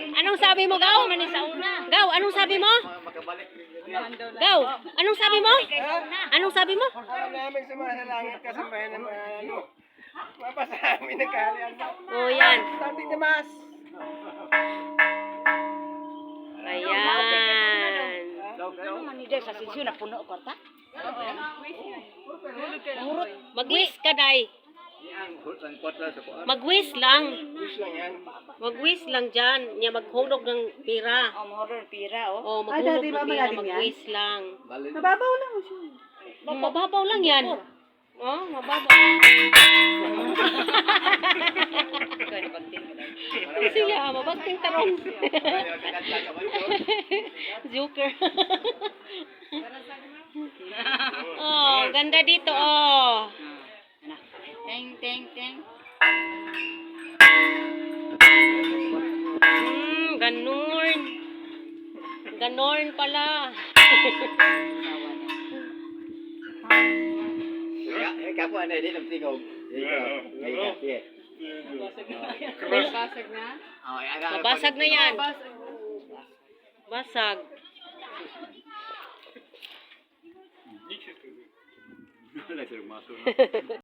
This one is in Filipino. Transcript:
Anong sabi mo, Gaw? Gaw, anong sabi mo? Gaw, anong sabi mo? Anong sabi mo? Namin sumasalangit ka sa bayan ng ano. Mapasa amin nagkalian mo. Oh, yan. Santi Damas. Ayan. sa sisyo na puno ko ta. Magwis ka, Day. Magwis lang. Wish lang yan. Magwis lang dyan. Niya maghulog ng pira. Oh, mahoro pira oh. Oh, maghulog ng pira. Magwis lang. Mababaw lang siya. Mababaw lang yan. Oh, mababaw. Siya, mabagting tarong. Joker. oh, ganda dito, oh. Teng teng teng. Hmm, ganun. Ganon pala. Eh, kapo ano, di nam tingog. Basag na. Nabasag na yan. Basag.